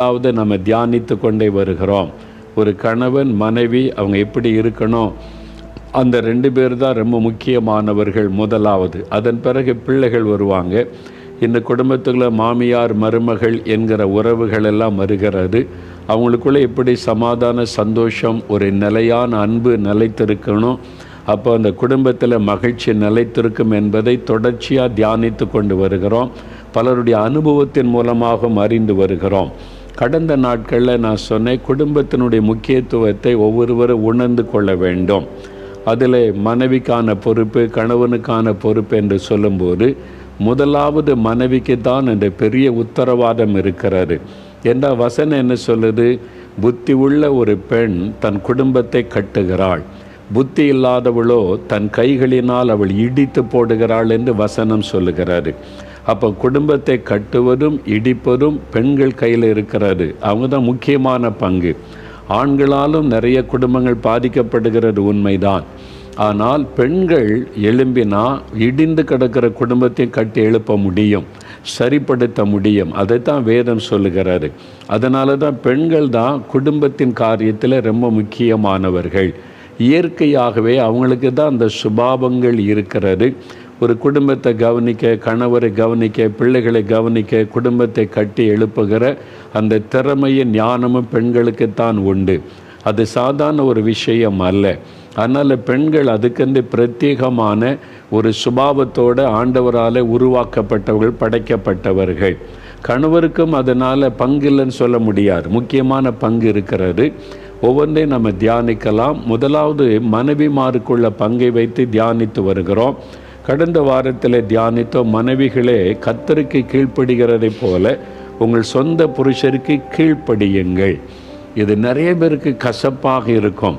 அதாவது நம்ம தியானித்து கொண்டே வருகிறோம். ஒரு கணவன் மனைவி அவங்க எப்படி இருக்கணும்? அந்த ரெண்டு பேர் தான் ரொம்ப முக்கியமானவர்கள் முதலாவது. அதன் பிறகு பிள்ளைகள் வருவாங்க. இந்த குடும்பத்துக்குள்ள மாமியார் மருமகள் என்கிற உறவுகள் எல்லாம் வருகிறது. அவங்களுக்குள்ள எப்படி சமாதான சந்தோஷம் ஒரு நிலையான அன்பு நிலைத்திருக்கணும்? அப்போ அந்த குடும்பத்தில் மகிழ்ச்சி நிலைத்திருக்கும் என்பதை தொடர்ச்சியாக தியானித்து கொண்டு வருகிறோம். பலருடைய அனுபவத்தின் மூலமாகவும் அறிந்து வருகிறோம். கடந்த நாட்களில் நான் சொன்னேன் குடும்பத்தினுடைய முக்கியத்துவத்தை ஒவ்வொருவரும் உணர்ந்து கொள்ள வேண்டும். அதில் மனைவிக்கான பொறுப்பு கணவனுக்கான பொறுப்பு என்று சொல்லும்போது முதலாவது மனைவிக்கு தான் இந்த பெரிய உத்தரவாதம் இருக்கிறது. என்ற வசனம் என்ன சொல்லுது? புத்தி உள்ள ஒரு பெண் தன் குடும்பத்தை கட்டுகிறாள். புத்தி இல்லாதவளோ தன் கைகளினால் அவள் இடித்து போடுகிறாள் என்று வசனம் சொல்லுகிறாரு அப்போ குடும்பத்தை கட்டுவதும் இடிப்பதும் பெண்கள் கையில் இருக்கிறது. அவங்க தான் முக்கியமான பங்கு. ஆண்களாலும் நிறைய குடும்பங்கள் பாதிக்கப்படுகிறது உண்மைதான். ஆனால் பெண்கள் எழும்பினா இடிந்து கிடக்கிற குடும்பத்தையும் கட்டி எழுப்ப முடியும் சரிப்படுத்த முடியும். அதைத்தான் வேதம் சொல்லுகிறாரு அதனால தான் பெண்கள் தான் குடும்பத்தின் காரியத்தில் ரொம்ப முக்கியமானவர்கள். இயற்கையாகவே அவங்களுக்கு தான் அந்த சுபாவங்கள் இருக்கிறது. ஒரு குடும்பத்தை கவனிக்க கணவரை கவனிக்க பிள்ளைகளை கவனிக்க குடும்பத்தை கட்டி எழுப்புகிற அந்த திறமையும் ஞானமும் பெண்களுக்குத்தான் உண்டு. அது சாதாரண ஒரு விஷயம் அல்ல. அதனால் பெண்கள் அதுக்கென்று பிரத்யேகமான ஒரு சுபாவத்தோடு ஆண்டவரால் உருவாக்கப்பட்டவர்கள் படைக்கப்பட்டவர்கள். கணவருக்கும் அதனால் பங்கு இல்லைன்னு சொல்ல முடியாது. முக்கியமான பங்கு இருக்கிறது. ஒவ்வொன்றையும் நம்ம தியானிக்கலாம். முதலாவது மனைவிமாருக்குள்ள பங்கை வைத்து தியானித்து வருகிறோம். கடந்த வாரத்தில் தியானித்தோம் மனைவிகளே கத்தருக்கு கீழ்ப்படுகிறதை போல உங்கள் சொந்த புருஷருக்கு கீழ்ப்படியுங்கள். இது நிறைய பேருக்கு கசப்பாக இருக்கும்.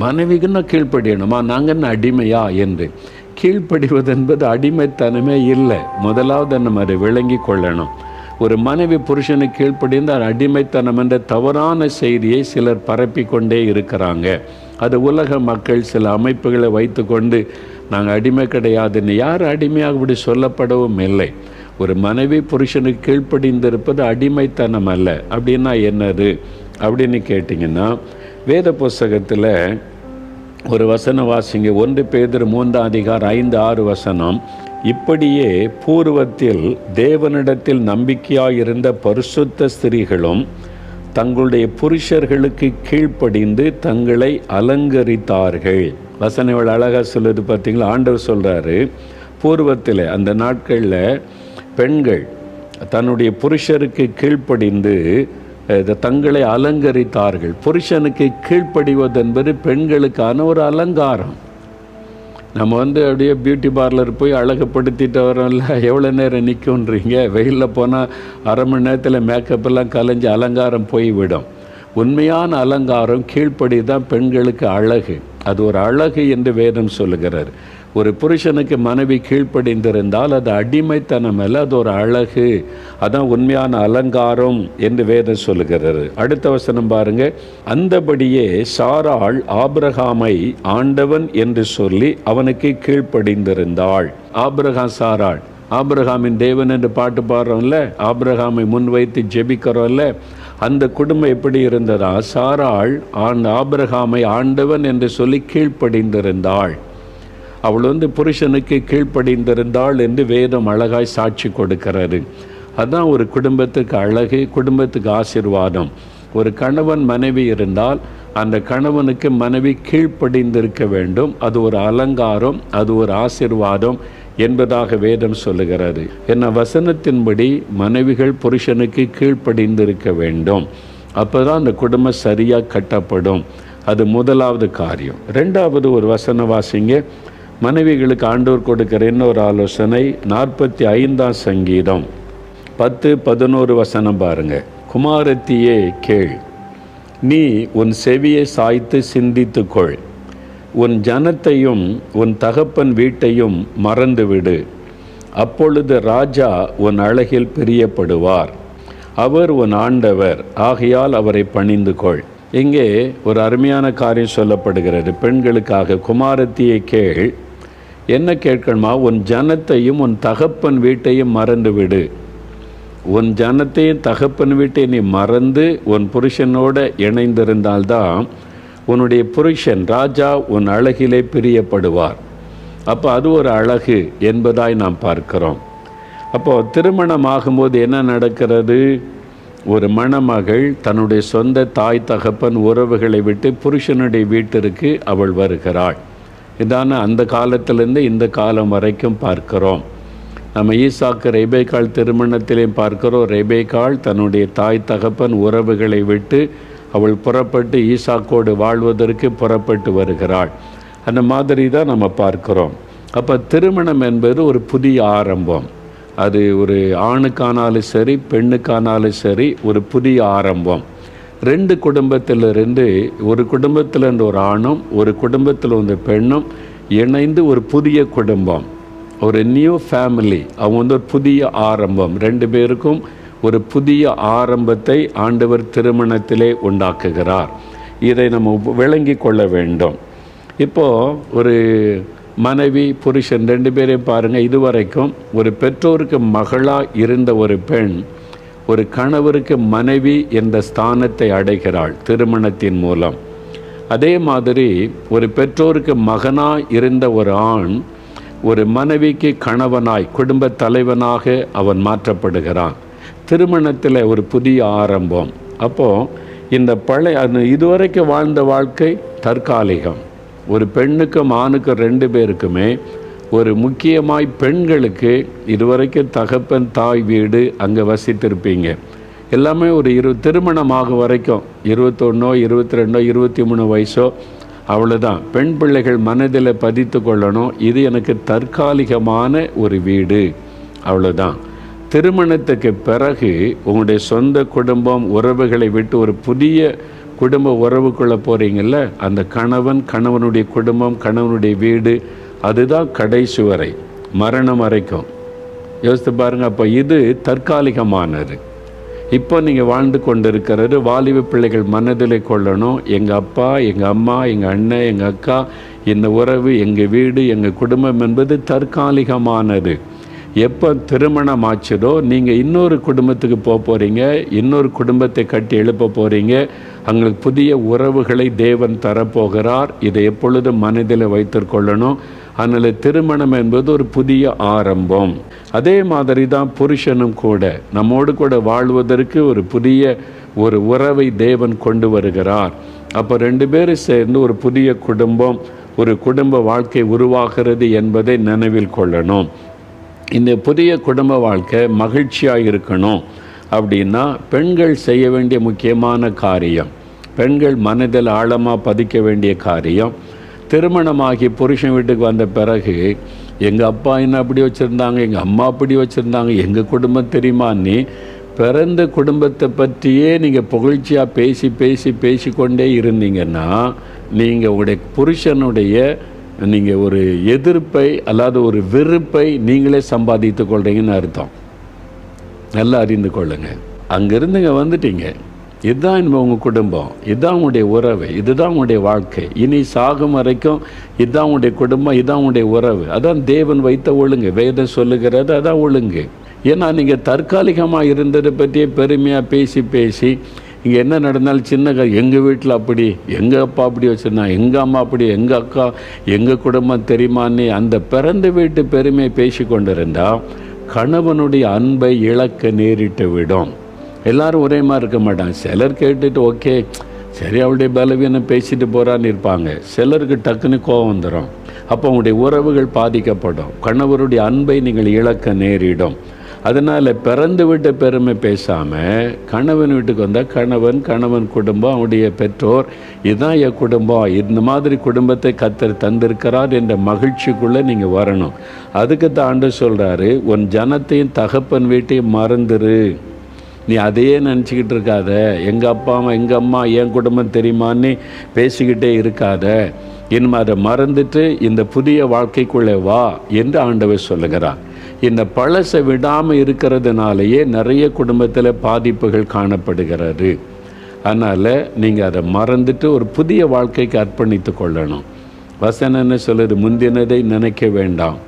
மனைவிக்குன்னா கீழ்ப்படியணுமா? நாங்கள் என்ன அடிமையா என்று. கீழ்ப்படிவது என்பது அடிமைத்தனமே இல்லை. முதலாவது நம்ம அதை விளங்கி கொள்ளணும். ஒரு மனைவி புருஷனை கீழ்ப்படிந்தால் அடிமைத்தனம் என்ற தவறான செய்தியை சிலர் பரப்பி கொண்டே இருக்கிறாங்க. அது உலக மக்கள் சில அமைப்புகளை வைத்துக்கொண்டு நாங்கள் அடிமை கிடையாதுன்னு யார் அடிமையாக இப்படி சொல்லப்படவும் இல்லை ஒரு மனைவி புருஷனுக்கு கீழ்ப்படிந்திருப்பது அடிமைத்தனம் அல்ல. அப்படின்னா என்னது? அப்படின்னு கேட்டிங்கன்னா வேத புஸ்தகத்தில் ஒரு வசன வாசிங்க. ஒன்று பேதர் மூன்றாம் அதிகாரம் ஐந்து ஆறு வசனம். இப்படியே பூர்வத்தில் தேவனிடத்தில் நம்பிக்கையாயிருந்த பரிசுத்த ஸ்திரீகளும் தங்களுடைய புருஷர்களுக்கு கீழ்ப்படிந்து தங்களை அலங்கரித்தார்கள். வசனம் இவ்வளோ அழகாக சொல்லுது பார்த்தீங்களா? ஆண்டவர் சொல்கிறாரு பூர்வத்தில் அந்த நாட்களில் பெண்கள் தன்னுடைய புருஷருக்கு கீழ்ப்படிந்து தங்களை அலங்கரித்தார்கள். புருஷனுக்கு கீழ்ப்படிவது என்பது பெண்களுக்கான ஒரு அலங்காரம். நம்ம வந்து அப்படியே பியூட்டி பார்லர் போய் அழகுப்படுத்திட்டு வரோம்ல எவ்வளோ நேரம் நிற்குன்றீங்க வெயிலில் போனால் அரை மணி நேரத்தில் மேக்கப் எல்லாம் கலைஞ்சு அலங்காரம் போய்விடும் உண்மையான அலங்காரம் கீழ்ப்படி தான் பெண்களுக்கு அழகு. அது ஒரு அழகு என்று வேதம் சொல்லுகிறார். ஒரு புருஷனுக்கு மனைவி கீழ்ப்படிந்திருந்தால் அது அடிமைத்தனம் அல்ல அது ஒரு அழகு. அதான் உண்மையான அலங்காரம் என்று வேதம் சொல்லுகிறது அடுத்த வசனம் பாருங்க. அந்தபடியே சாராள் ஆபிரகாமை ஆண்டவன் என்று சொல்லி அவனுக்கு கீழ்ப்படிந்திருந்தாள். ஆபிரகாம் சாராள். ஆபிரகாமின் தேவன் என்று பாட்டு பாடுறோம்ல. ஆபிரகாமை முன்வைத்து ஜெபிக்கிறோம்ல. அந்த குடும்பம் எப்படி இருந்ததா? சாராள் ஆண் ஆபிரகாமை ஆண்டவன் என்று சொல்லி கீழ்ப்படிந்திருந்தாள். அவள் வந்து புருஷனுக்கு கீழ்ப்படிந்திருந்தாள் என்று வேதம் அழகாய் சாட்சி கொடுக்கிறது. அதுதான் ஒரு குடும்பத்துக்கு அழகு குடும்பத்துக்கு ஆசிர்வாதம். ஒரு கணவன் மனைவி இருந்தால் அந்த கணவனுக்கு மனைவி கீழ்ப்படிந்திருக்க வேண்டும். அது ஒரு அலங்காரம் அது ஒரு ஆசிர்வாதம். என்பதாக வேதம் சொல்லுகிறது. என்ன வசனத்தின்படி மனைவிகள் புருஷனுக்கு கீழ்ப்படிந்திருக்க வேண்டும். அப்போ தான் அந்த குடும்பம் சரியாக கட்டப்படும். அது முதலாவது காரியம். ரெண்டாவது ஒரு வசன வாசிங்க மனைவிகளுக்கு ஆண்டோர் கொடுக்கிற இன்னொரு ஆலோசனை நாற்பத்தி ஐந்தாம் சங்கீதம் பத்து பதினோரு வசனம் பாருங்க. குமாரத்தியே கேள். நீ உன் செவியை சாய்த்து சிந்தித்துக்கொள். உன் ஜனத்தையும் உன் தகப்பன் வீட்டையும் மறந்துவிடு. அப்பொழுது ராஜா உன் அழகில் பிரியப்படுவார். அவர் உன் ஆண்டவர் ஆகையால் அவரை பணிந்து கொள் இங்கே ஒரு அருமையான காரியம் சொல்லப்படுகிறது. பெண்களுக்காக குமாரத்தியை கேள். என்ன கேட்கணுமா? உன் ஜனத்தையும் உன் தகப்பன் வீட்டையும் மறந்து விடு உன் ஜனத்தையும் தகப்பன் வீட்டை நீ மறந்து உன் புருஷனோட இணைந்திருந்தால்தான் உன்னுடைய புருஷன் ராஜா உன் அழகிலே பிரியப்படுவார். அப்போ அது ஒரு அழகு என்பதாய் நாம் பார்க்கிறோம். அப்போ திருமணம் ஆகும்போது என்ன நடக்கிறது? ஒரு மணமகள் தன்னுடைய சொந்த தாய் தகப்பன் உறவுகளை விட்டு புருஷனுடைய வீட்டிற்கு அவள் வருகிறாள். இதான அந்த காலத்திலிருந்து இந்த காலம் வரைக்கும் பார்க்கிறோம். நம்ம ஈசாக்கு ரெபேக்காள் திருமணத்திலையும் பார்க்கிறோம். ரெபேகால் தன்னுடைய தாய் தகப்பன் உறவுகளை விட்டு அவள் புறப்பட்டு ஈசாக்கோடு வாழ்வதற்கு புறப்பட்டு வருகிறாள். அந்த மாதிரி தான் நம்ம பார்க்கிறோம். அப்போ திருமணம் என்பது ஒரு புதிய ஆரம்பம். அது ஒரு ஆணுக்கானாலும் சரி பெண்ணுக்கானாலும் சரி ஒரு புதிய ஆரம்பம். ரெண்டு குடும்பத்திலிருந்து ஒரு குடும்பத்தில் இருந்து ஒரு ஆணும் ஒரு குடும்பத்தில் வந்து பெண்ணும் இணைந்து ஒரு புதிய குடும்பம். ஒரு நியூ ஃபேமிலி அவங்க வந்து ஒரு புதிய ஆரம்பம். ரெண்டு பேருக்கும் ஒரு புதிய ஆரம்பத்தை ஆண்டவர் திருமணத்திலே உண்டாக்குகிறார். இதை நம்ம விளங்கி கொள்ள வேண்டும். இப்போது ஒரு மனைவி புருஷன் ரெண்டு பேரையும் பாருங்கள் இதுவரைக்கும் ஒரு பெற்றோருக்கு மகளாக இருந்த ஒரு பெண் ஒரு கணவருக்கு மனைவி என்ற ஸ்தானத்தை அடைகிறாள் திருமணத்தின் மூலம். அதே மாதிரி ஒரு பெற்றோருக்கு மகனாக இருந்த ஒரு ஆண் ஒரு மனைவிக்கு கணவனாய் குடும்பத் தலைவனாக அவன் மாற்றப்படுகிறான். திருமணத்தில் ஒரு புதிய ஆரம்பம். அப்போது இந்த பழைய அந்த இதுவரைக்கும் வாழ்ந்த வாழ்க்கை தற்காலிகம். ஒரு பெண்ணுக்கும் ஆணுக்கும் ரெண்டு பேருக்குமே ஒரு முக்கியமாய் பெண்களுக்கு இதுவரைக்கும் தகப்பன் தாய் வீடு அங்கே வசித்திருப்பீங்க. எல்லாமே ஒரு இரு திருமணமாகும் வரைக்கும் இருபத்தொன்னோ இருபத்தி ரெண்டோ இருபத்தி மூணு வயசோ அவ்வளோதான் பெண் பிள்ளைகள் மனதில் பதித்து கொள்ளணும். இது எனக்கு தற்காலிகமான ஒரு வீடு. அவ்வளோதான் திருமணத்துக்கு பிறகு உங்களுடைய சொந்த குடும்பம் உறவுகளை விட்டு ஒரு புதிய குடும்ப உறவுக்குள்ளே போகிறீங்கள்ல அந்த கணவன் கணவனுடைய குடும்பம் கணவனுடைய வீடு அதுதான் கடைசி வரை மரணம் வரைக்கும். யோசித்து பாருங்கள் அப்போ இது தற்காலிகமானது. இப்போ நீங்கள் வாழ்ந்து கொண்டிருக்கிறது வாலிப பிள்ளைகள் மனதில் கொள்ளணும் எங்கள் அப்பா எங்கள் அம்மா எங்கள் அண்ணன் எங்கள் அக்கா இந்த உறவு எங்கள் வீடு எங்கள் குடும்பம் என்பது தற்காலிகமானது. எப்போ திருமணம் ஆச்சுதோ நீங்கள் இன்னொரு குடும்பத்துக்கு போக போகிறீங்க இன்னொரு குடும்பத்தை கட்டி எழுப்ப போகிறீங்க அவங்களுக்கு புதிய உறவுகளை தேவன் தரப்போகிறார் இதை எப்பொழுதும் மனதில் வைத்துக்கொள்ளணும் அதனால் திருமணம் என்பது ஒரு புதிய ஆரம்பம். அதே மாதிரி தான் புருஷனும் கூட நம்மோடு கூட வாழ்வதற்கு ஒரு புதிய ஒரு உறவை தேவன் கொண்டு வருகிறார். அப்போ ரெண்டு பேரும் சேர்ந்து ஒரு புதிய குடும்பம் ஒரு குடும்ப வாழ்க்கை உருவாகிறது என்பதை நினைவில் கொள்ளணும். இந்த புதிய குடும்ப வாழ்க்கை மகிழ்ச்சியாக இருக்கணும் அப்படின்னா பெண்கள் செய்ய வேண்டிய முக்கியமான காரியம் பெண்கள் மனதில் ஆழமாக பதிக்க வேண்டிய காரியம் திருமணமாகி புருஷன் வீட்டுக்கு வந்த பிறகு எங்கள் அப்பா என்ன அப்படி வச்சுருந்தாங்க எங்கள் அம்மா அப்படி வச்சுருந்தாங்க எங்கள் குடும்பம் தெரியுமா நீ பிறந்த குடும்பத்தை பற்றியே நீங்கள் புகழ்ச்சியாக பேசி பேசி பேசிக்கொண்டே இருந்தீங்கன்னா நீங்கள் உங்களுடைய புருஷனுடைய நீங்கள் ஒரு எதிர்ப்பை அல்லாத ஒரு வெறுப்பை நீங்களே சம்பாதித்து கொள்கிறீங்கன்னு அர்த்தம். நல்லா அறிந்து கொள்ளுங்க. அங்கேருந்துங்க வந்துட்டீங்க. இதுதான் உங்கள் குடும்பம். இதுதான் உங்களுடைய உறவு. இதுதான் உங்களுடைய வாழ்க்கை. இனி சாகும் வரைக்கும் இதுதான் உங்களுடைய குடும்பம். இதுதான் உங்களுடைய உறவு. அதான் தேவன் வைத்த ஒழுங்கு. வேதம் சொல்லுகிறது அதான் ஒழுங்கு. ஏன்னா நீங்கள் தற்காலிகமாக இருந்ததை பற்றியே பெருமையாக பேசி பேசி இங்கே என்ன நடந்தாலும் சின்ன க எங்கள் வீட்டில் அப்படி எங்கள் அப்பா அப்படி வச்சுருந்தாங்க எங்கள் அம்மா அப்படி எங்கள் அக்கா எங்கள் குடும்பம் தெரியுமான்னு அந்த பிறந்த வீட்டு பெருமையை பேசி கொண்டிருந்தால் கணவனுடைய அன்பை இழக்க நேரிட்டு விடும். எல்லாரும் ஒரே மாதிரி இருக்க மாட்டாங்க. சிலர் கேட்டுட்டு ஓகே சரி அவளுடைய பலவீனம் பேசிட்டு போகிறான்னு இருப்பாங்க. சிலருக்கு டக்குன்னு கோவம் வந்துடும் அப்போ உங்களுடைய உறவுகள் பாதிக்கப்படும். கணவருடைய அன்பை நீங்கள் இழக்க நேரிடும். அதனால் பிறந்து விட்ட பெருமை பேசாமல் கணவன் வீட்டுக்கு வந்தால் கணவன் கணவன் குடும்பம் அவனுடைய பெற்றோர் இதுதான் என் குடும்பம். இந்த மாதிரி குடும்பத்தை கத்தர் தந்திருக்கிறார் என்ற மகிழ்ச்சிக்குள்ளே நீங்கள் வரணும். அதுக்கு தான் ஆண்டு சொல்கிறாரு உன் ஜனத்தையும் தகப்பன் வீட்டையும் மறந்துரு. நீ அதையே நினச்சிக்கிட்டு இருக்காத. எங்கள் அப்பா அம்மா எங்கள் அம்மா என் குடும்பம் தெரியுமான்னு பேசிக்கிட்டே இருக்காத. இனிமே அதை மறந்துட்டு இந்த புதிய வாழ்க்கைக்குள்ளே வா என்று ஆண்டவர் சொல்லுகிறான் இந்த பழசை விடாமல் இருக்கிறதுனாலேயே நிறைய குடும்பத்தில் பாதிப்புகள் காணப்படுகிறது. அதனால் நீங்கள் அதை மறந்துட்டு ஒரு புதிய வாழ்க்கைக்கு அர்ப்பணித்து கொள்ளணும். வசனம் என்ன சொல்லுது? முந்தினதை நினைக்க வேண்டாம்.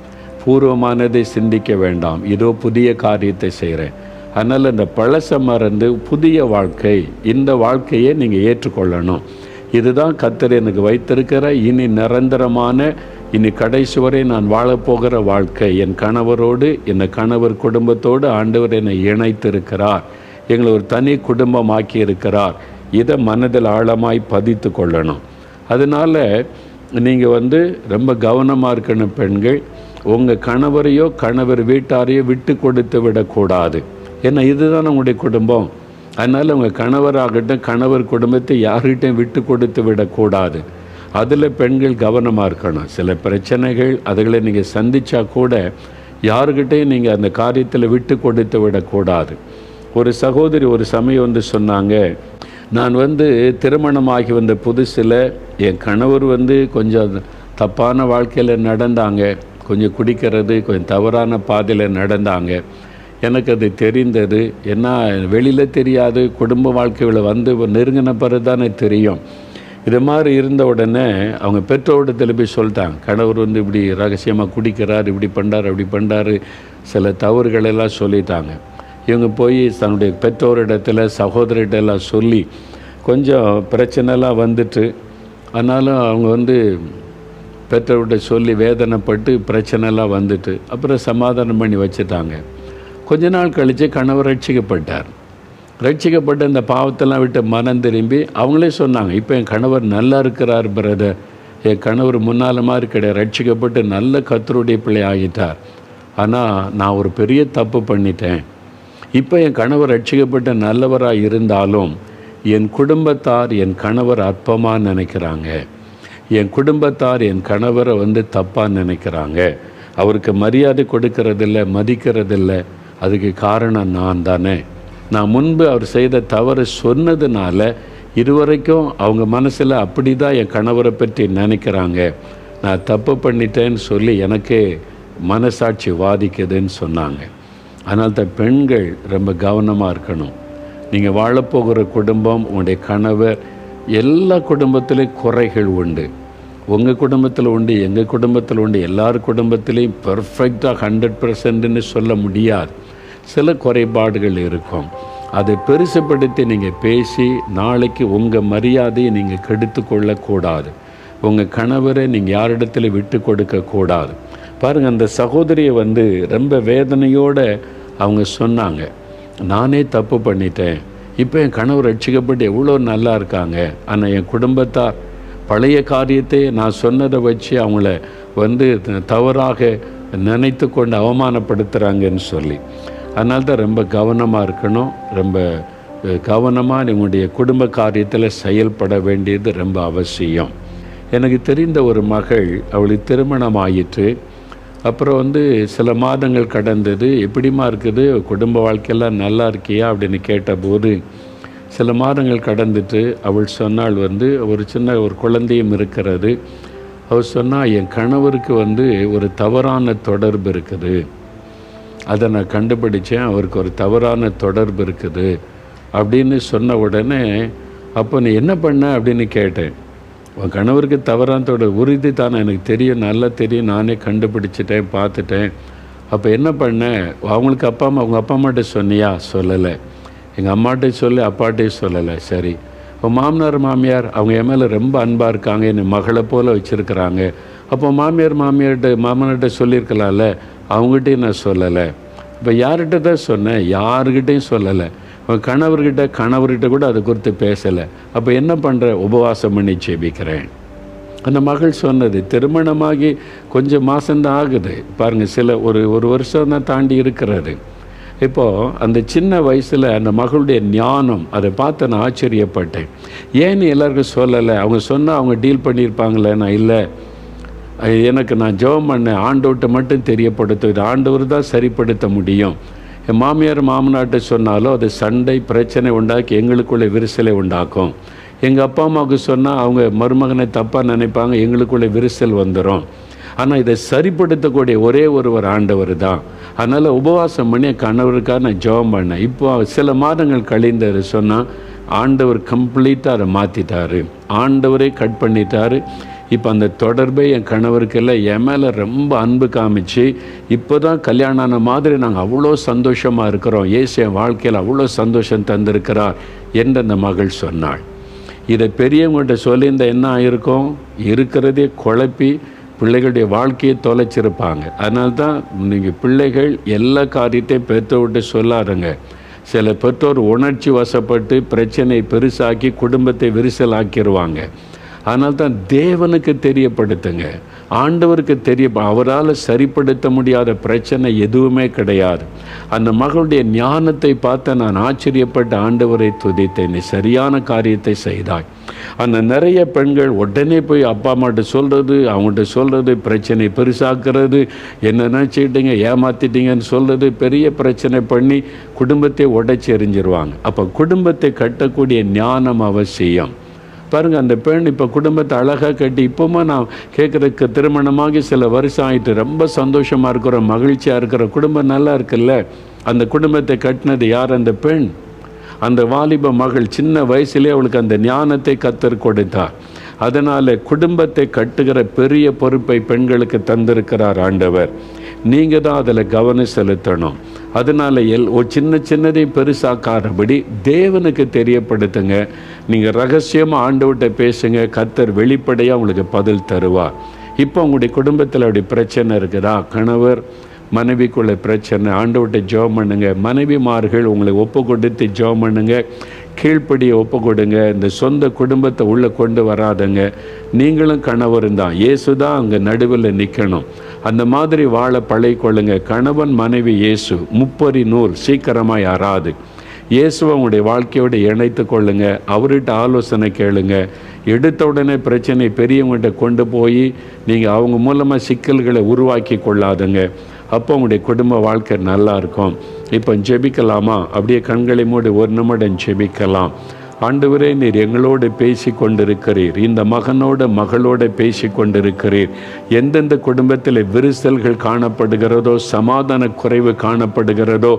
பூர்வமானதை சிந்திக்க வேண்டாம். இதோ புதிய காரியத்தை செய்கிறேன் அதனால் இந்த பழசை மறந்து புதிய வாழ்க்கை இந்த வாழ்க்கையை நீங்கள் ஏற்றுக்கொள்ளணும். இதுதான் கத்தர் எனக்கு வைத்திருக்கிற இனி நிரந்தரமான இனி கடைசி வரை நான் வாழப்போகிற வாழ்க்கை என் கணவரோடு என் கணவர் குடும்பத்தோடு ஆண்டவர் என்னை இணைத்திருக்கிறார். எங்களை ஒரு தனி குடும்பமாக்கி இருக்கிறார் இதை மனதில் ஆழமாய் பதித்து கொள்ளணும். அதனால் நீங்கள் வந்து ரொம்ப கவனமாக இருக்கணும் பெண்கள். உங்கள் கணவரையோ கணவர் வீட்டாரையோ விட்டு கொடுத்து விடக்கூடாது. ஏன்னா இதுதான் உங்களுடைய குடும்பம். அதனால் உங்கள் கணவராகட்டும் கணவர் குடும்பத்தை யார்கிட்டையும் விட்டு கொடுத்து விடக்கூடாது. அதில் பெண்கள் கவனமாக இருக்கணும். சில பிரச்சனைகள் அதுகளை நீங்கள் சந்தித்தா கூட யாருக்கிட்டையும் நீங்கள் அந்த காரியத்தில் விட்டு கொடுத்து விடக்கூடாது. ஒரு சகோதரி ஒரு சமயம் வந்து சொன்னாங்க நான் வந்து திருமணமாகி வந்த புதுசில் என் கணவர் வந்து கொஞ்சம் தப்பான வாழ்க்கையில் நடந்தாங்க. கொஞ்சம் குடிக்கிறது கொஞ்சம் தவறான பாதையில் நடந்தாங்க. எனக்கு அது தெரிந்தது. ஏன்னா வெளியில் தெரியாது. குடும்ப வாழ்க்கையில் வந்து நெருங்கின பிறகு தானே தெரியும். இது மாதிரி இருந்த உடனே அவங்க பெற்றோரிடத்தில் போய் சொல்லிட்டாங்க. கணவர் வந்து இப்படி ரகசியமாக குடிக்கிறார் இப்படி பண்ணுறார் அப்படி பண்ணுறாரு சில தவறுகளெல்லாம் சொல்லிட்டாங்க. இவங்க போய் தன்னுடைய பெற்றோரிடத்தில் சகோதரிடெல்லாம் சொல்லி கொஞ்சம் பிரச்சனைலாம் வந்துட்டு ஆனாலும் அவங்க வந்து பெற்றோர்கிட்ட சொல்லி வேதனைப்பட்டு பிரச்சனைலாம் வந்துட்டு அப்புறம் சமாதானம் பண்ணி வச்சுட்டாங்க. கொஞ்ச நாள் கழித்து கணவர் ரட்சிக்கப்பட்டார். ரட்சிக்கப்பட்ட இந்த பாவத்தெல்லாம் விட்டு மனம் திரும்பி அவங்களே சொன்னாங்க இப்போ என் கணவர் நல்லா இருக்கிறார் பிரதர் என் கணவர் முன்னால் மாதிரி கிடையாது. ரட்சிக்கப்பட்டு நல்ல கத்தருடைய பிள்ளை ஆகிட்டார். ஆனால் நான் ஒரு பெரிய தப்பு பண்ணிட்டேன். இப்போ என் கணவர் ரட்சிக்கப்பட்ட நல்லவராக இருந்தாலும் என் குடும்பத்தார் என் கணவர் அற்பமாக நினைக்கிறாங்க. என் குடும்பத்தார் என் கணவரை வந்து தப்பாக நினைக்கிறாங்க. அவருக்கு மரியாதை கொடுக்கறதில்ல மதிக்கிறதில்ல. அதுக்கு காரணம் நான் தானே. நான் முன்பு அவர் செய்த தவறு சொன்னதுனால இதுவரைக்கும் அவங்க மனசில் அப்படி தான் என் கணவரை பற்றி நினைக்கிறாங்க. நான் தப்பு பண்ணிட்டேன்னு சொல்லி எனக்கே மனசாட்சி வாதிக்குதுன்னு சொன்னாங்க. அதனால் தான் பெண்கள் ரொம்ப கவனமாக இருக்கணும். நீங்கள் வாழப்போகிற குடும்பம் உங்களுடைய கணவர் எல்லா குடும்பத்திலையும் குறைகள் உண்டு. உங்கள் குடும்பத்தில் உண்டு எங்கள் குடும்பத்தில் உண்டு எல்லார் குடும்பத்திலையும் பெர்ஃபெக்டாக ஹண்ட்ரட் பர்சன்ட்னு சொல்ல முடியாது. சில குறைபாடுகள் இருக்கும். அதை பெருசுப்படுத்தி நீங்கள் பேசி நாளைக்கு உங்கள் மரியாதையை நீங்கள் கெடுத்து கொள்ளக்கூடாது. உங்கள் கணவரை நீங்கள் யாரிடத்துல விட்டு கொடுக்கக்கூடாது. பாருங்கள் அந்த சகோதரியை வந்து ரொம்ப வேதனையோடு அவங்க சொன்னாங்க. நானே தப்பு பண்ணிட்டேன். இப்போ என் கணவர் ரட்சிக்கப்பட்டு எவ்வளோ நல்லா இருக்காங்க. ஆனால் என் குடும்பத்தார் பழைய காரியத்தை நான் சொன்னதை வச்சு அவங்கள வந்து தவறாக நினைத்து கொண்டு அவமானப்படுத்துகிறாங்கன்னு சொல்லி. அதனால தான் ரொம்ப கவனமாக இருக்கணும். ரொம்ப கவனமாக உங்களுடைய குடும்ப காரியத்தில் செயல்பட வேண்டியது ரொம்ப அவசியம். எனக்கு தெரிந்த ஒரு மகள் அவளுக்கு திருமணம் ஆயிற்று அப்புறம் வந்து சில மாதங்கள் கடந்தது. எப்படிமா இருக்குது? குடும்ப வாழ்க்கையெல்லாம் நல்லா இருக்கியா? அப்படின்னு கேட்டபோது சில மாதங்கள் கடந்துட்டு அவள் சொன்னாள் வந்து ஒரு சின்ன ஒரு குழந்தையும் இருக்கிறது அவள் சொன்னால் என் கணவருக்கு வந்து ஒரு தவறான தொடர்பு இருக்குது. அதை நான் கண்டுபிடித்தேன் அவருக்கு ஒரு தவறான தொடர்பு இருக்குது அப்படின்னு சொன்ன உடனே அப்போ நீ என்ன பண்ண அப்படின்னு கேட்டேன். உன் கணவருக்கு தவறான தொடர் உறுதி தானே எனக்கு தெரியும் நல்லா தெரியும் நானே கண்டுபிடிச்சிட்டேன் பார்த்துட்டேன். அப்போ என்ன பண்ணேன் அவங்களுக்கு அப்பா அம்மா உங்கள் அப்பா அம்மாட்ட சொன்னியா? சொல்லலை. எங்கள் அம்மாட்டையும் சொல்லி அப்பாட்டையும் சொல்லலை. சரி. இப்போ மாமனார் மாமியார் அவங்க என் மேலே ரொம்ப அன்பாக இருக்காங்க என்னை மகளை போல் வச்சுருக்கிறாங்க. அப்போ மாமியார் மாமியார்கிட்ட மாமனார்கிட்ட சொல்லியிருக்கலாம்ல அவங்ககிட்டையும் நான் சொல்லலை. இப்போ யார்கிட்ட தான் சொன்னேன்? யாருக்கிட்டையும் சொல்லலை. உன் கணவர்கிட்ட கணவர்கிட்ட கூட அதை குறித்து பேசலை. அப்போ என்ன பண்ணுற உபவாசம் பண்ணி ஜெபிக்கிறேன். அந்த மகள் சொன்னது திருமணமாகி கொஞ்சம் மாதம்தான் ஆகுது. பாருங்கள் சில ஒரு ஒரு வருஷம் தான் தாண்டி இருக்கிறது. இப்போது அந்த சின்ன வயசில் அந்த மகளுடைய ஞானம் அதை பார்த்து நான் ஆச்சரியப்பட்டேன். ஏன்னு எல்லாருக்கும் சொல்லலை. அவங்க சொன்னால் அவங்க டீல் பண்ணியிருப்பாங்களே நான் இல்லை. எனக்கு நான் ஜெபம் பண்ணேன் ஆண்டவர்கிட்ட மட்டும் தெரியப்படுத்தும். இது ஆண்டவர் தான் சரிப்படுத்த முடியும். என் மாமியார் மாமனாட்ட சொன்னாலும் அது சண்டை பிரச்சனை உண்டாக்கி எங்களுக்குள்ளே விரிசலை உண்டாக்கும். எங்கள் அப்பா அம்மாவுக்கு சொன்னால் அவங்க மருமகனை தப்பாக நினைப்பாங்க எங்களுக்குள்ளே விரிசல் வந்துடும் ஆனால் இதை சரிப்படுத்தக்கூடிய ஒரே ஒருவர் ஆண்டவர் தான். அதனால் உபவாசம் பண்ணி கணவருக்காக நான் ஜெபம் பண்ணேன். இப்போ சில மாதங்கள் கழிந்தார் சொன்னால் ஆண்டவர் கம்ப்ளீட்டாக அதை மாற்றிட்டார் ஆண்டவரே கட் பண்ணிட்டார். இப்போ அந்த தொடர்பை என் கணவருக்கெல்லாம் என் மேலே ரொம்ப அன்பு காமிச்சு இப்போ தான் கல்யாணம் ஆன மாதிரி நாங்கள் அவ்வளோ சந்தோஷமாக இருக்கிறோம். ஏசு என் வாழ்க்கையில் அவ்வளோ சந்தோஷம் தந்திருக்கிறார் என்று அந்த மகள் சொன்னாள். இதை பெரியவங்கள்ட்ட சொல்லியிருந்தால் என்ன ஆயிருக்கும்? இருக்கிறதே குழப்பி பிள்ளைகளுடைய வாழ்க்கையை தொலைச்சிருப்பாங்க. அதனால தான் நீங்கள் பிள்ளைகள் எல்லா காரியத்தையும் பெற்றோர்கிட்ட சொல்லாருங்க சில பெற்றோர் உணர்ச்சி வசப்பட்டு பிரச்சனை பெருசாக்கி குடும்பத்தை விரிசலாக்கிடுவாங்க அதனால தான் தேவனுக்கு தெரியப்படுத்துங்க. ஆண்டவருக்கு தெரிய அவரால் சரிப்படுத்த முடியாத பிரச்சனை எதுவுமே கிடையாது. அந்த மகளுடைய ஞானத்தை பார்த்து நான் ஆச்சரியப்பட்ட ஆண்டவரை துதித்தேன். நீ சரியான காரியத்தை செய்தாய். அந்த நிறைய பெண்கள் உடனே போய் அப்பா அம்மாட்ட சொல்கிறது அவங்கள்ட்ட சொல்கிறது பிரச்சனை பெருசாக்குறது என்ன நினச்சிக்கிட்டீங்க ஏமாத்திட்டீங்கன்னு சொல்கிறது பெரிய பிரச்சனை பண்ணி குடும்பத்தை உடைச்சி எறிஞ்சிருவாங்க. அப்போ குடும்பத்தை கட்டக்கூடிய ஞானம் அவசியம். பாருங்க அந்த பெண் இப்போ குடும்பத்தை அழகாக கட்டி இப்போமா நான் கேட்குறதுக்கு திருமணமாகி சில வருஷம் ஆயிட்டு ரொம்ப சந்தோஷமாக இருக்கிற மகிழ்ச்சியாக இருக்கிற குடும்பம் நல்லா இருக்குல்ல? அந்த குடும்பத்தை கட்டினது யார் அந்த பெண்? அந்த வாலிப மகள் சின்ன வயசுலேயே அவளுக்கு அந்த ஞானத்தை கத்தர் கொடுத்தார். அதனால் குடும்பத்தை கட்டுகிற பெரிய பொறுப்பை பெண்களுக்கு தந்திருக்கிறார் ஆண்டவர். நீங்கள் தான் அதில் கவனம் செலுத்தணும். அதனால எல் ஒரு சின்ன சின்னதை பெருசாக்காதபடி தேவனுக்கு தெரியப்படுத்துங்க. நீங்கள் ரகசியமாக ஆண்டவர்கிட்ட பேசுங்க. கத்தர் வெளிப்படையாக உங்களுக்கு பதில் தருவார். இப்போ உங்களுடைய குடும்பத்தில் அப்படி பிரச்சனை இருக்குதா? கணவர் மனைவிக்குள்ள பிரச்சனை. ஆண்டவர்கிட்ட ஜெபம் பண்ணுங்க. மனைவிமார்கள் உங்களை ஒப்பு கொடுத்து ஜெபம் பண்ணுங்க. கீழ்ப்படியை ஒப்பு கொடுங்க இந்த சொந்த குடும்பத்தை உள்ளே கொண்டு வராதங்க. நீங்களும் கணவரும் தான் இயேசு தான் அங்கே நடுவில் நிற்கணும் அந்த மாதிரி வாழ பழகிக்கொள்ளுங்க. கணவன் மனைவி இயேசு முப்பரி நூல் சீக்கிரமாக யாராது இயேசுவை உங்களுடைய வாழ்க்கையோடு இணைத்து கொள்ளுங்க. அவர்கிட்ட ஆலோசனை கேளுங்க. எடுத்த உடனே பிரச்சனை பெரியவங்கள்ட்ட கொண்டு போய் நீங்கள் அவங்க மூலமாக சிக்கல்களை உருவாக்கி கொள்ளாதுங்க. அப்போ உங்களுடைய குடும்ப வாழ்க்கை நல்லா இருக்கும். இப்போ ஜெபிக்கலாமா? அப்படியே கண்களை மூடி ஒரு நிமிடம் ஜெபிக்கலாம். ஆண்டவரே நீர் எங்களோடு பேசி கொண்டிருக்கிறீர் இந்த மகனோட மகளோட பேசி கொண்டிருக்கிறீர் எந்தெந்த குடும்பத்தில் விரிசல்கள் காணப்படுகிறதோ சமாதான குறைவு காணப்படுகிறதோ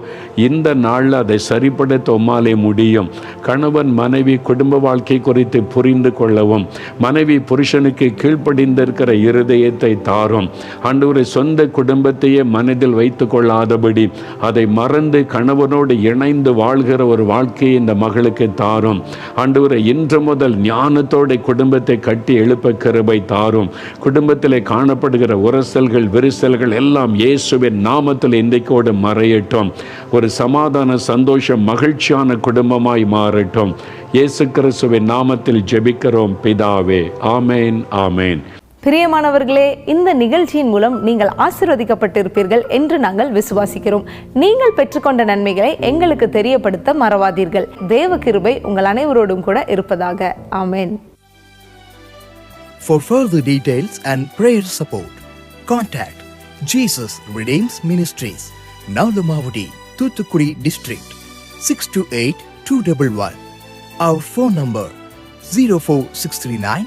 இந்த நாளில் அதை சரிப்படுத்த உம்மாலே முடியும். கணவன் மனைவி குடும்ப வாழ்க்கை குறித்து புரிந்து கொள்ளவும் மனைவி புருஷனுக்கு கீழ்ப்படிந்திருக்கிற இருதயத்தை தாரும். ஆண்டவரை சொந்த குடும்பத்தையே மனதில் வைத்து கொள்ளாதபடி அதை மறந்து கணவனோடு இணைந்து வாழ்கிற ஒரு வாழ்க்கையை இந்த மகளுக்கு தாரும். ஆண்டவரை இன்று முதல் ஞானத்தோட குடும்பத்தை கட்டி எழுப்ப கருபை தாரும். குடும்பத்திலே காணப்படுகிற உரசல்கள் விரிசல்கள் எல்லாம் இயேசுவின் நாமத்தில் இன்றைக்கோடு மறையட்டும். ஒரு சமாதான சந்தோஷம் மகிழ்ச்சியான குடும்பமாய் மாறட்டும். இயேசு கிறிஸ்துவின் நாமத்தில் ஜெபிக்கிறோம் பிதாவே. ஆமேன் ஆமேன். பிரியமானவர்களே இந்த நிகழ்ச்சியின் மூலம் நீங்கள் ஆசிர்வதிக்கப்பட்டிருப்பீர்கள் என்று நாங்கள் விசுவாசிக்கிறோம். நீங்கள் பெற்றுக்கொண்ட நன்மைகளை எங்களுக்கு தெரியப்படுத்த மறவாதீர்கள். தேவ கிருபை உங்கள் அனைவரோடும் கூட இருப்பதாக. ஆமேன். For further details and prayer support, contact Jesus Redeems Ministries, Nalamavadi, Thuthukudi District, 628-211. Our phone number 04639